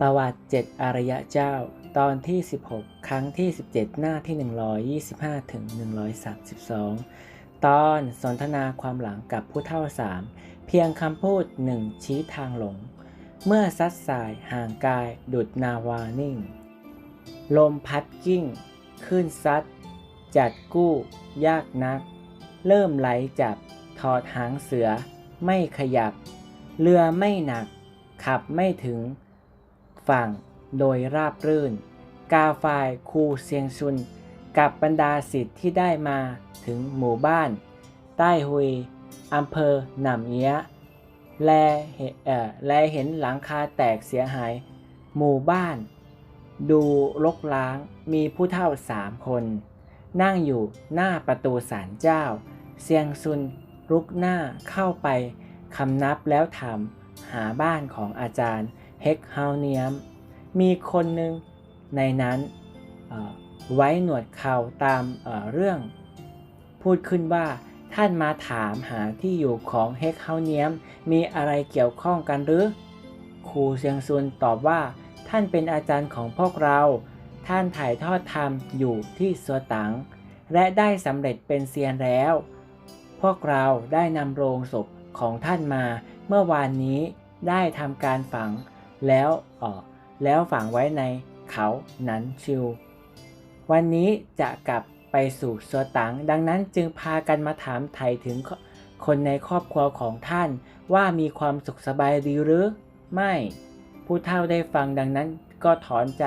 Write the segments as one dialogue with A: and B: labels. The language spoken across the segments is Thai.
A: ประวัติเจ็ดอารยะเจ้า ตอนที่ 16 ครั้งที่ 17 หน้าที่ 125 ถึง 132 ตอนสนทนาความหลังกับผู้เท่าสามเพียงคำพูดหนึ่งชี้ทางหลง เมื่อซัดสายห่างกายดุดนาวานิ่ง ลมพัดกิ้งขึ้นซัด จัดกู้ ยากนัก เริ่มไหลจับ ถอดหางเสือ ไม่ขยับ เรือไม่หนัก ขับไม่ถึงั่งโดยราบรื่น กาฝ่ายครูเซียงซุน กับบรรดาสิทธิ์ที่ได้มาถึงหมู่บ้าน ใต้ฮุยอำเภอหนำเอียแลเห็นเอ่อแลเห็นหลังคาแตกเสียหาย หมู่บ้าน ดูรกล้างมีผู้เฒ่าสามคน นั่งอยู่หน้าประตูศาลเจ้า เซียงซุนรุกหน้าเข้าไปคำนับแล้วถามหาบ้านของอาจารย์ เฮกเฮาเนียม มีคนหนึ่งในนั้นไว้หนวดเขาตามเเรื่อง พูดขึ้นว่าท่านมาถามหาที่อยู่ของเฮกเฮาเนียมมีอะไรเกี่ยวข้องกันหรือครูเซียงซุนตอบว่า ท่านเป็นอาจารย์ของพวกเรา ท่านถ่ายทอดธรรมอยู่ที่สัวตัง และได้สำเร็จเป็นเซียนแล้ว พวกเราได้นำโรงศพของท่านมา เมื่อวานนี้ได้ทำการฝัง แล้วออแล้วฝังไว้ในเขาหนันชิว วันนี้จะกลับไปสู่สวตังดังนั้นจึงพากันมาถามไถ่ถึงคนในครอบครัวของท่านว่ามีความสุขสบายดีหรือ ไม่ ผู้เฒ่าได้ฟังดังนั้นก็ถอนใจ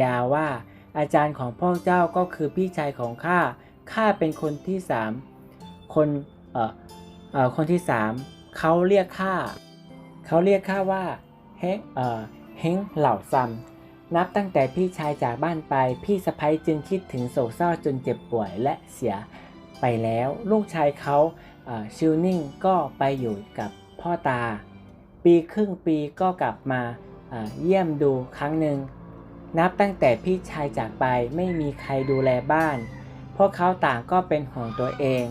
A: ยาว่า อาจารย์ของพ่อเจ้าก็คือพี่ชายของข้าข้าเป็นคนที่สามคนเอ่อเอ่อคนที่สามเขาเรียกข้าเขาเรียกข้าว่า เฮงเอ่อเฮงเหล่าซัมนับตั้งแต่พี่ชายจากบ้านไป พี่สะพ้ยจึงคิดถึงโศกเศร้าจนเจ็บป่วยและเสียไปแล้ว ลูกชายเขาชิวนิ่งก็ไปอยู่กับพ่อตา ปีครึ่งปีก็กลับมาเอ่อเยี่ยมดูครั้งหนึ่ง นับตั้งแต่พี่ชายจากไปไม่มีใครดูแลบ้าน พวกเขาต่างก็เป็นห่วงตัวเอง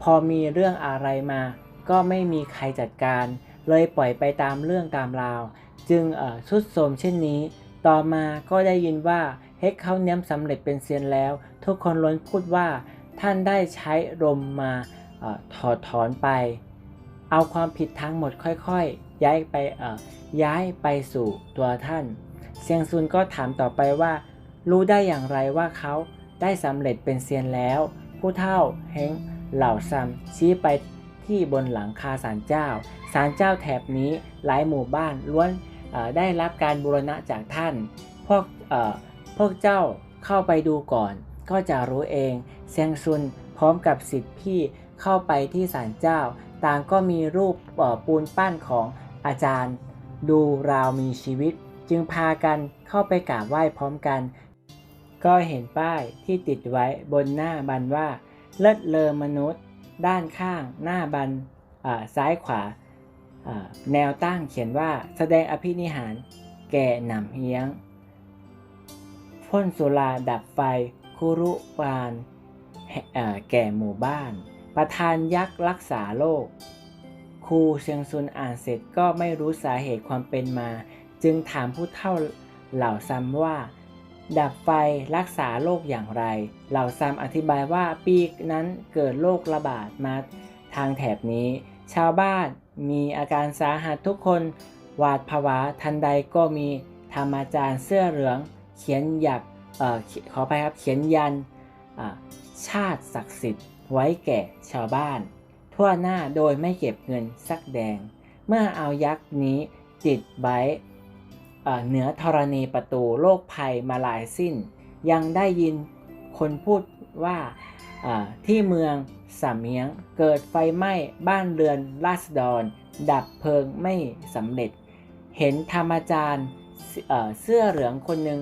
A: พอมีเรื่องอะไรมา ก็ไม่มีใครจัดการ เลยปล่อยไปตามเรื่องตามราว จึงสุดโทมเช่นนี้ ต่อมาก็ได้ยินว่าเฮกเขาเนียมสำเร็จเป็นเซียนแล้ว ทุกคนล้วนพูดว่าท่านได้ใช้ลมมาอถอดถอนไป เอาความผิดทั้งหมดค่อยๆ ย้ายไปย้ายไปสู่ตัวท่าน เซียงซุนก็ถามต่อไปว่า รู้ได้อย่างไรว่าเขาได้สำเร็จเป็นเซียนแล้ว ผู้เฒ่าเฮงเหล่าซัมชี้ไป ที่บนหลังคาศาลเจ้าศาลเจ้าแถบนี้หลายหมู่บ้านล้วนได้รับการบูรณะจากท่าน พวกเอ่อพวกเจ้าเข้าไปดูก่อน ก็จะรู้เองเซียงซุนพร้อมกับสิทธิพี่เข้าไปที่ศาลเจ้า ต่างก็มีรูปปูนปั้นของอาจารย์ ดูราวมีชีวิต จึงพากันเข้าไปกราบไหว้พร้อมกัน ก็เห็นป้ายที่ติดไว้บนหน้าบันว่า เลิศเลอมนุษย์ ด้านข้าง หน้าบันอ่าซ้ายขวา แนวตั้งเขียนว่าแสดงอภินิหารแก่หนำเฮียง พ่นสุราดับไฟคุรุปานแห่อ่าแก่หมู่บ้าน ประธานยักษ์รักษาโลก ครูเชียงซุนอ่านเสร็จก็ไม่รู้สาเหตุความเป็นมา จึงถามผู้เฒ่าเหล่าซัมว่า ดับไฟรักษาโรคอย่างไร เหล่าซัมอธิบายว่าปีนั้นเกิดโรคระบาดมาทางแถบนี้ ชาวบ้านมีอาการสาหัสทุกคน หวาดผวาทันใดก็มีธรรมาจารย์เสื้อเหลือง เขียนหยักออขออภัยครับเขียนยันชาติศักดิ์สิทธิ์ไว้แก่ชาวบ้าน ทั่วหน้าโดยไม่เก็บเงินสักแดง เมื่อเอายักษ์นี้ติดไว้ เหนือธรณีประตูโรคภัยมาลายสิ้น ยังได้ยินคนพูดว่าที่เมืองสามเมียงเกิดไฟไหม้บ้านเรือนราษฎร ดับเพลิงไม่สำเร็จ เห็นธรรมจารย์เอ่อเสื้อเหลืองคนหนึ่ง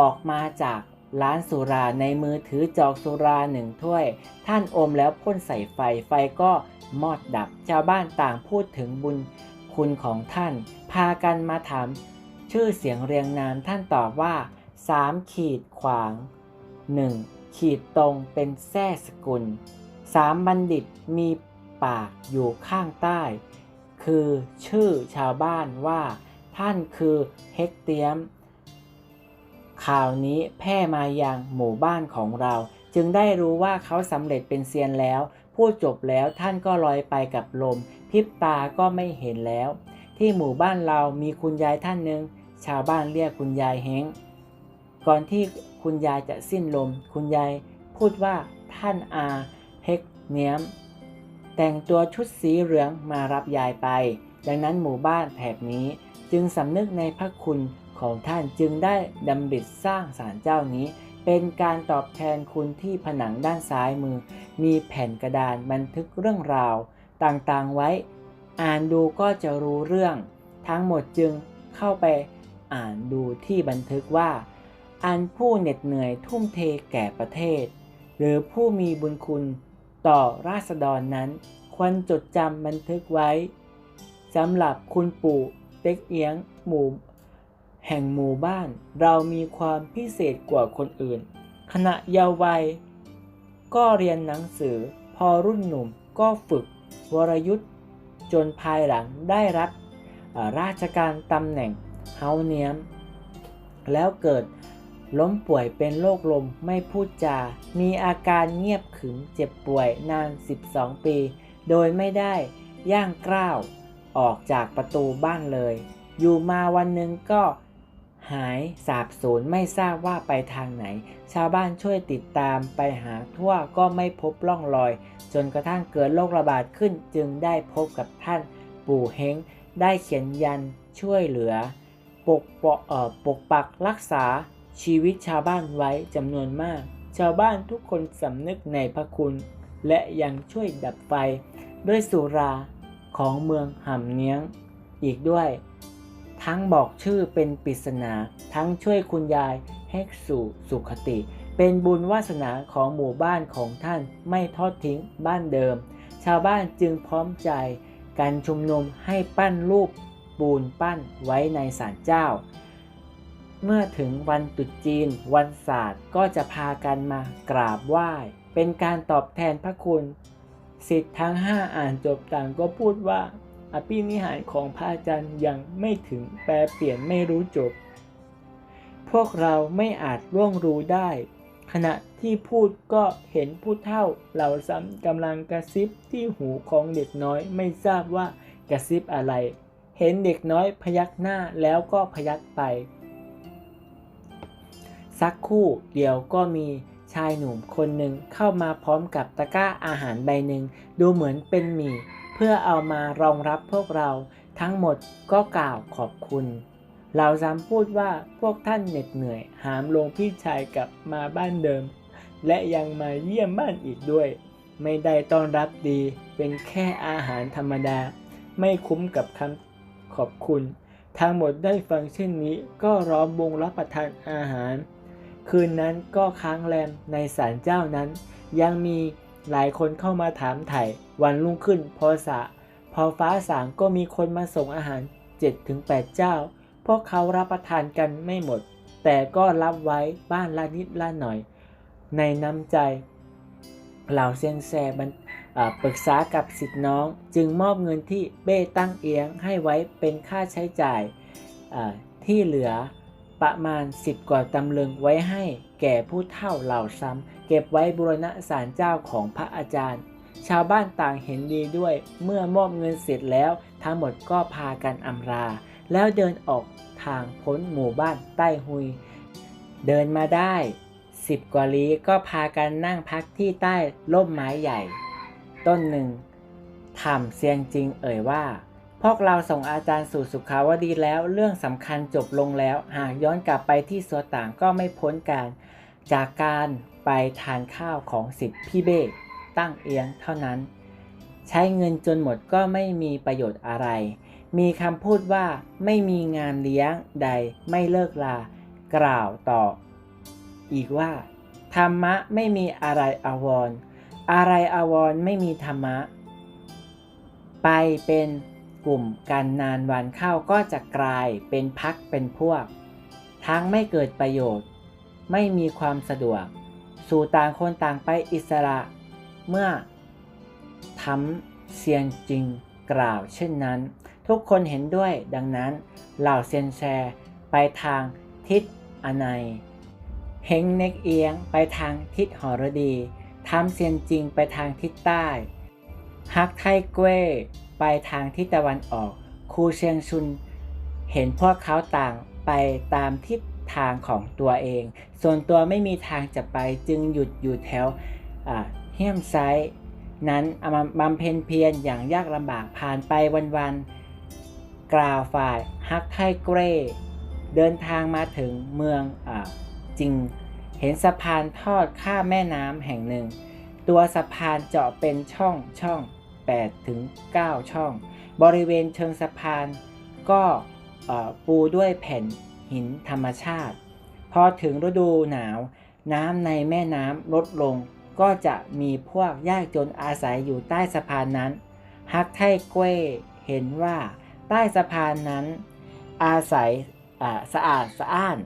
A: ออกมาจากร้านสุราในมือถือจอกสุราหนึ่งถ้วย ท่านอมแล้วพ่นใส่ไฟไฟก็มอดดับชาวบ้านต่างพูดถึงบุญคุณของท่าน พากันมาถาม ชื่อเสียงเรียงนามท่านตอบว่าสามขีดขวางหนึ่งขีดตรงเป็นแท้สกุลสามบัณฑิตมีปากอยู่ข้างใต้ คือชื่อชาวบ้านว่า ท่านคือเฮกเตียม ข่าวนี้แพร่มายังหมู่บ้านของเรา จึงได้รู้ว่าเขาสำเร็จเป็นเซียนแล้ว พูดจบแล้วท่านก็ลอยไปกับลม พิบตาก็ไม่เห็นแล้ว ที่หมู่บ้านเรามีคุณยายท่านหนึ่ง ชาวบ้านเรียกคุณยายเฮงก่อนที่คุณยายจะสิ้นลม คุณยายพูดว่าท่านอาเฮกเนียม แต่งตัวชุดสีเหลืองมารับยายไป ดังนั้นหมู่บ้านแถบนี้จึงสำนึกในพระคุณของท่านจึงได้ดำริสร้างศาลเจ้านี้ เป็นการตอบแทนคุณที่ผนังด้านซ้ายมือ มีแผ่นกระดานบันทึกเรื่องราว ต่างๆไว้ อ่านดูก็จะรู้เรื่อง ทั้งหมดจึงเข้าไป อ่านดูที่บันทึกว่า อันผู้เหน็ดเหนื่อยทุ่มเทแก่ประเทศ หรือผู้มีบุญคุณต่อราษฎรนั้น ควรจดจำบันทึกไว้สำหรับคุณปู่เต็กเอียงหมู่แห่งหมู่บ้านเรามีความพิเศษกว่าคนอื่น ขณะเยาว์วัย ก็เรียนหนังสือพอรุ่นหนุ่มก็ฝึกวรยุทธ์จนภายหลังได้รับราชการตำแหน่ง เฮาเนียม แล้วเกิดล้มป่วยเป็นโรคลมไม่พูดจา มีอาการเงียบขึมเจ็บป่วยนาน 12 ปี โดยไม่ได้ย่างกล้าวออกจากประตูบ้านเลย อยู่มาวันหนึ่งก็หายสาบสูญไม่ทราบว่าไปทางไหน ชาวบ้านช่วยติดตามไปหาทั่วก็ไม่พบร่องรอย จนกระทั่งเกิดโรคระบาดขึ้นจึงได้พบกับท่านปู่เฮงได้เขียนยันช่วยเหลือ ปกปเอ่อปกปักรักษาชีวิตชาวบ้านไว้จำนวนมาก ชาวบ้านทุกคนสำนึกในพระคุณ และยังช่วยดับไฟด้วยสุราของเมืองหำเนียง อีกด้วย ทั้งบอกชื่อเป็นปริศนา ทั้งช่วยคุณยายให้สู่สุขติ เป็นบุญวาสนาของหมู่บ้านของท่านไม่ทอดทิ้งบ้านเดิม ชาวบ้านจึงพร้อมใจการชุมนุมให้ปั้นรูป ปูนปั้นไว้ในศาลเจ้า เมื่อถึงวันตรุษจีน วันศาสตร์ก็จะพากันมากราบไหว้ เป็นการตอบแทนพระคุณสิทธิ์ทั้งห้าอ่านจบต่างก็พูดว่า อภินิหารของพระอาจารย์ยังไม่ถึงแปลเปลี่ยนไม่รู้จบ พวกเราไม่อาจร่วงรู้ได้ ขณะที่พูดก็เห็นผู้เฒ่าเหล่าซ้ำกำลังกระซิบที่หูของเด็กน้อยไม่ทราบว่ากระซิบอะไร เห็นเด็กน้อยพยักหน้าแล้วก็พยักไป สักคู่เดียวก็มีชายหนุ่มคนหนึ่งเข้ามาพร้อมกับตะกร้าอาหารใบหนึ่งดูเหมือนเป็นหมี่ เพื่อเอามารองรับพวกเราทั้งหมดก็กล่าวขอบคุณ เราซ้ำพูดว่าพวกท่านเหน็ดเหนื่อย หามลงพี่ชายกลับมาบ้านเดิม และยังมาเยี่ยมบ้านอีกด้วย ไม่ได้ต้อนรับดีเป็นแค่อาหารธรรมดา ไม่คุ้มกับคำ ขอบคุณ ทั้งหมดได้ฟังเช่นนี้ก็ร้อมวงรับประทานอาหาร คืนนั้นก็ค้างแรมในศาลเจ้านั้น ยังมีหลายคนเข้ามาถามไถ่วันรุ่งขึ้นพอสะ พอฟ้าสางก็มีคนมาส่งอาหาร 7-8 เจ้า พวกเขารับประทานกันไม่หมด แต่ก็รับไว้บ้านละนิดละหน่อย ในน้ำใจเหล่าเซียงแซบัน ปรึกษากับสิทธิน้องจึงมอบเงินที่เบ้ตั้งเอียงให้ไว้เป็นค่าใช้จ่ายที่เหลือประมาณ 10 กว่าตำลึงไว้ให้แก่ผู้เฒ่าเหล่าซ้ำเก็บไว้บูรณะศาลเจ้าของพระอาจารย์ ชาวบ้านต่างเห็นดีด้วย เมื่อมอบเงินเสร็จแล้ว ทั้งหมดก็พากันอำลาแล้วเดินออกทางพ้นหมู่บ้านใต้หุย เดินมาได้ 10 กว่าลี้ก็พากันนั่งพักที่ใต้ร่มไม้ใหญ่ ต้นหนึ่งถามเซียงจริงเอ่ยว่า พวกเราส่งอาจารย์สู่สุขาวดีแล้วเรื่องสำคัญจบลงแล้ว หากย้อนกลับไปที่สัวต่างก็ไม่พ้นการ จากการไปทานข้าวของสิทธิพี่เบ้ตั้งเอียงเท่านั้น ใช้เงินจนหมดก็ไม่มีประโยชน์อะไร มีคำพูดว่าไม่มีงานเลี้ยงใดไม่เลิกลา กล่าวต่อ อีกว่า ธรรมะไม่มีอะไรอาวร อะไรอาวรไม่มีธรรมะ ไปเป็นกลุ่มกันนานวันเข้าก็จะกลายเป็นพักเป็นพวก ทั้งไม่เกิดประโยชน์ ไม่มีความสะดวก สู่ต่างคนต่างไปอิสระ เมื่อทำเสียงจริงกล่าวเช่นนั้น ทุกคนเห็นด้วยดังนั้นเหล่าเซียนแชร์ไปทางทิศอนัยเฮงเน็กเอียงไปทางทิศหรดี ทำเซียนจิงไปทางทิศใต้ฮักไทเก้ไปทางทิศตะวันออก คูเชียงชุน เห็นพวกเขาต่างไปตามทิศทางของตัวเอง ส่วนตัวไม่มีทางจะไปจึงหยุดอยู่แถวเฮียมไซนั้นอาบำเพ็ญเพียรอย่างยากลำบากผ่านไปวันๆกล่าวฝ่ายฮักไทเกรเดินทางมาถึงเมืองอจริง เห็นสะพานทอดข้ามแม่น้ำแห่งหนึ่ง ตัวสะพานเจาะเป็นช่องช่อง8ถึง9ช่อง บริเวณเชิงสะพานก็ปูด้วยแผ่นหินธรรมชาติ พอถึงฤดูหนาว น้ำในแม่น้ำลดลง ก็จะมีพวกยากจนอาศัยอยู่ใต้สะพานนั้นฮักไทเก้เห็นว่าใต้สะพานนั้น อาศัยสะอาดสะอ้าน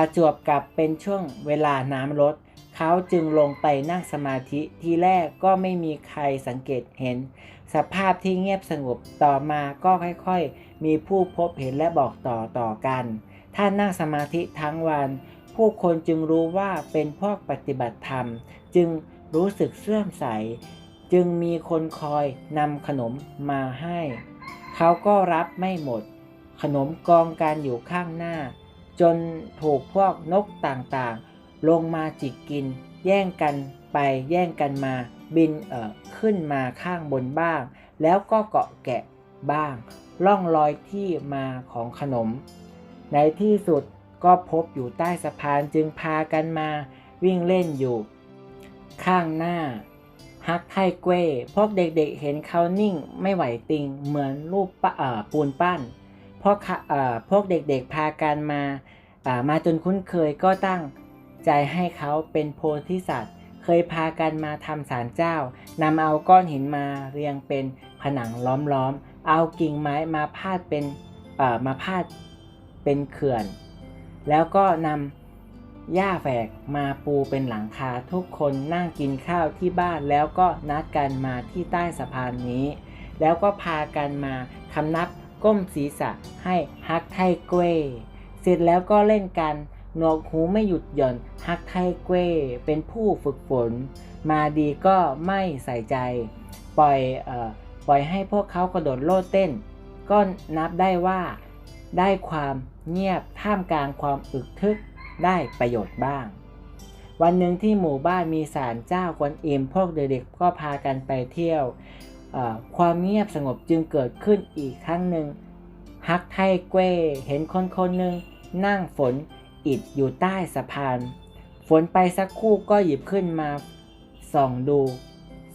A: ประจวบกับเป็นช่วงเวลาน้ำลดเขาจึงลงไปนั่งสมาธิทีแรกก็ไม่มีใครสังเกตเห็น สภาพที่เงียบสงบต่อมาก็ค่อยๆ มีผู้พบเห็นและบอกต่อต่อกันถ้านั่งสมาธิทั้งวัน ผู้คนจึงรู้ว่าเป็นพวกปฏิบัติธรรม จึงรู้สึกเสื่อมใส จึงมีคนคอยนำขนมมาให้ เขาก็รับไม่หมด ขนมกองกันอยู่ข้างหน้า จนถูกพวกนกต่างๆ ลงมาจิกกิน แย่งกันไปแย่งกันมา บินเอ่อขึ้นมาข้างบนบ้าง แล้วก็เกาะแกะบ้าง ล่องลอยที่มาของขนม ในที่สุดก็พบอยู่ใต้สะพานจึงพากันมาวิ่งเล่นอยู่ ข้างหน้า ฮักไทเก้พวกเด็กๆเห็นเขานิ่งไม่ไหวติงเหมือนรูปปะอ่าปูนปั้น พวกเขาเอ่อพวกเด็กๆพากันมาอ่ามาจนคุ้นเคยก็ตั้งใจให้เขาเป็นโพธิสัตว์ เคยพากันมาทำศาลเจ้านำเอาก้อนหินมาเรียงเป็นผนังล้อมๆ เอากิ่งไม้มาพาดเป็นอ่อมาพาดเป็นเขื่อน แล้วก็นำหญ้าแฝกมาปูเป็นหลังคาทุกคนนั่งกินข้าวที่บ้านแล้วก็นัดกันมาที่ใต้สะพานนี้ แล้วก็พากันมาคำนับ ก้มศีรษะให้ฮักไทเก้เสร็จแล้วก็เล่นกันหนวกหูไม่หยุดหย่อนฮักไทเก้เป็นผู้ฝึกฝน มาดีก็ไม่ใส่ใจ ปล่อยเอ่อปล่อยให้พวกเขากระโดดโลดเต้น ก็นับได้ว่าได้ความเงียบท่ามกลางความอึกทึกได้ประโยชน์บ้าง วันหนึ่งที่หมู่บ้านมีศาลเจ้ากวนอิมพวกเด็กๆก็พากันไปเที่ยว ความเงียบสงบจึงเกิดขึ้นอีกครั้งหนึ่งฮักไทเก้เห็นคนคนหนึ่งนั่งฝนอิดอยู่ใต้สะพาน ฝนไปสักคู่ก็หยิบขึ้นมาส่องดู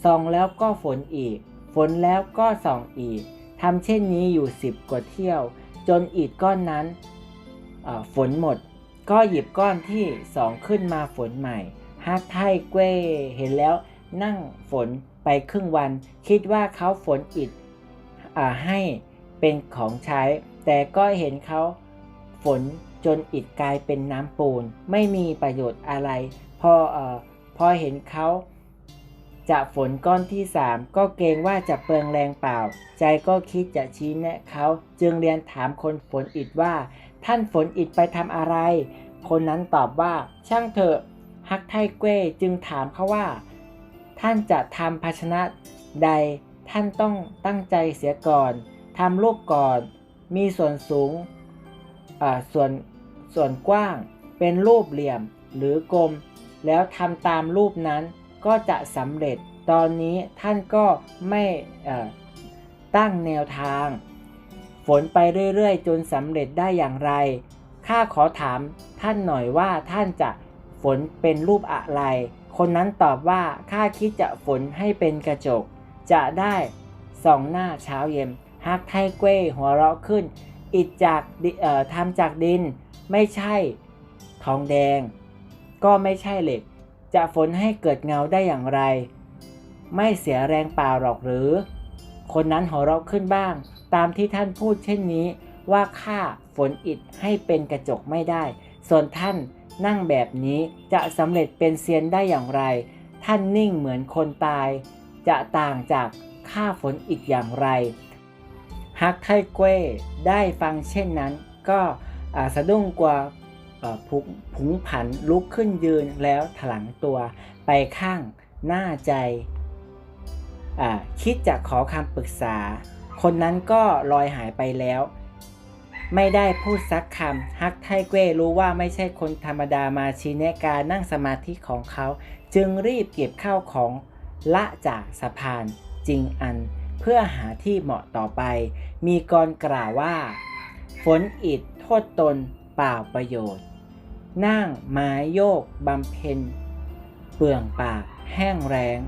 A: ส่องแล้วก็ฝนอีก ฝนแล้วก็ส่องอีกทำเช่นนี้อยู่สิบกว่าเที่ยว จนอิฐก้อนนั้นฝนหมด ก็หยิบก้อนที่สองขึ้นมาฝนใหม่ฮักไทเก้เห็นแล้วนั่งฝน ไปครึ่งวัน คิดว่าเขาฝนอิฐอ่าให้เป็นของใช้ แต่ก็เห็นเขาฝนจนอิฐกลายเป็นน้ำปูน ไม่มีประโยชน์อะไร พออพอเห็นเขาจะฝนก้อนที่สามก็เกรงว่าจะเปลืองแรงเปล่า ใจก็คิดจะชี้แนะเขาจึงเรียนถามคนฝนอิฐว่า ท่านฝนอิฐไปทำอะไร คนนั้นตอบว่า ช่างเถอะฮักไทเก้จึงถามเขาว่า ท่านจะทำภาชนะใด ท่านต้องตั้งใจเสียก่อนทำรูปก่อน มีส่วนสูงส่วนส่วนกว้างเป็นรูปเหลี่ยมหรือกลม แล้วทำตามรูปนั้นก็จะสำเร็จ ตอนนี้ท่านก็ไม่ตั้งแนวทาง ฝนไปเรื่อยๆ จนสำเร็จได้อย่างไร ข้าขอถามท่านหน่อยว่าท่านจะฝนเป็นรูปอะไร คนนั้นตอบว่าข้าคิดจะฝนให้เป็นกระจก จะได้สองหน้าเช้าเย็นฮักไทเก้หัวเราะขึ้น อิฐจากเอ่อทำจากดิน ไม่ใช่ทองแดง ก็ไม่ใช่เหล็ก จะฝนให้เกิดเงาได้อย่างไร ไม่เสียแรงเปล่าหรอกหรือ คนนั้นหัวเราะขึ้นบ้าง ตามที่ท่านพูดเช่นนี้ว่าข้าฝนอิฐให้เป็นกระจกไม่ได้ ส่วนท่าน นั่งแบบนี้จะสำเร็จเป็นเซียนได้อย่างไร ท่านนิ่งเหมือนคนตาย จะต่างจากข้าฝนอิฐอย่างไรฮักไทเก้ได้ฟังเช่นนั้น ก็สะดุ้งกว่าผุผุงผันลุกขึ้นยืนแล้วถลังตัวไปข้างหน้าใจ คิดจะขอคำปรึกษา คนนั้นก็ลอยหายไปแล้ว ไม่ได้พูดสักคำฮักไทเก้รู้ว่าไม่ใช่คนธรรมดามาชี้แนะการนั่งสมาธิของเขา จึงรีบเก็บข้าวของละจากสะพานจริงอัน เพื่อหาที่เหมาะต่อไป มีกรกล่าวว่า ฝนอิดโทษตนเปล่าประโยชน์ นั่งไม้โยกบำเพ็ญ เปลืองปากแห้งแรง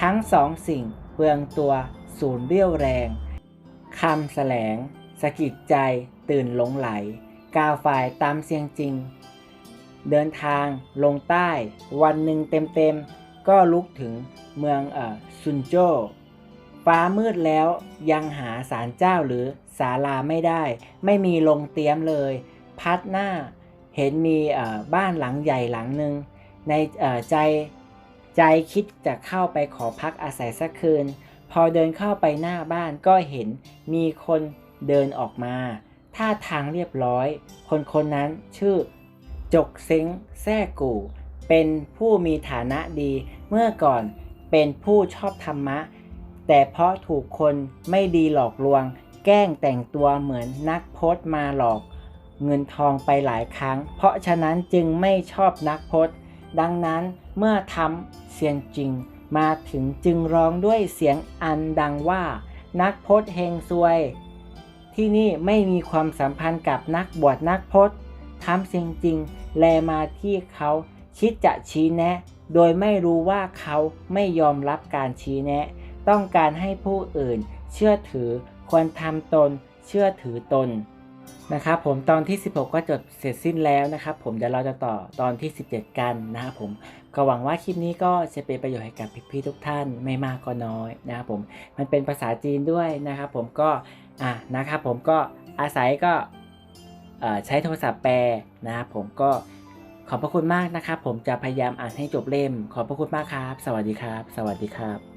A: ทั้งสองสิ่งเปลืองตัวสูญเรี่ยวแรงคำแสลงสะกิดใจ ตื่นหลงไหล กาวฝ่ายตามเสียงจริง เดินทางลงใต้วันหนึ่งเต็มๆ ก็ลุกถึงเมืองอซุนโจฟ้ามืดแล้วยังหาศาลเจ้าหรือศาลาไม่ได้ ไม่มีลงเตียมเลย พัดหน้าเห็นมีบ้านหลังใหญ่หลังหนึ่งในใจใจคิดจะเข้าไปขอพักอาศัยสักคืน พอเดินเข้าไปหน้าบ้านก็เห็นมีคนเดินออกมา ท่าทางเรียบร้อย คนคนนั้นชื่อ จกเซ้งแซ่กู่ เป็นผู้มีฐานะดี เมื่อก่อนเป็นผู้ชอบธรรมะ แต่เพราะถูกคนไม่ดีหลอกลวง แกล้งแต่งตัวเหมือนนักพจน์มาหลอก เงินทองไปหลายครั้ง เพราะฉะนั้นจึงไม่ชอบนักพจน์ ดังนั้นเมื่อทำเสียงจริง มาถึงจึงร้องด้วยเสียงอันดังว่า นักพจน์เฮงซวย ที่นี่ไม่มีความสัมพันธ์กับนักบวชนักพจน์ทำสียงจริง แลมาที่เขาคิดจะชี้แนะ โดยไม่รู้ว่าเขาไม่ยอมรับการชี้แนะ ต้องการให้ผู้อื่น เชื่อถือควรทำตน เชื่อถือตนนะครับผมตอนที่ 16 ก็จบเสร็จสิ้นแล้วนะครับผมเดี๋ยวเราจะต่อตอนที่ 17 กันนะครับผมก็หวังว่าคลิปนี้ก็จะเป็นประโยชน์ให้กับพี่ๆทุกท่านไม่มากก็น้อยนะครับผมมันเป็นภาษาจีนด้วยนะครับผมก็ อะนะครับผมก็อาศัยก็ใช้โทรศัพท์แปลนะครับผมก็ขอบพระคุณมากนะครับ ผมจะพยายามอ่านให้จบเล่ม ขอบพระคุณมากครับ สวัสดีครับ สวัสดีครับ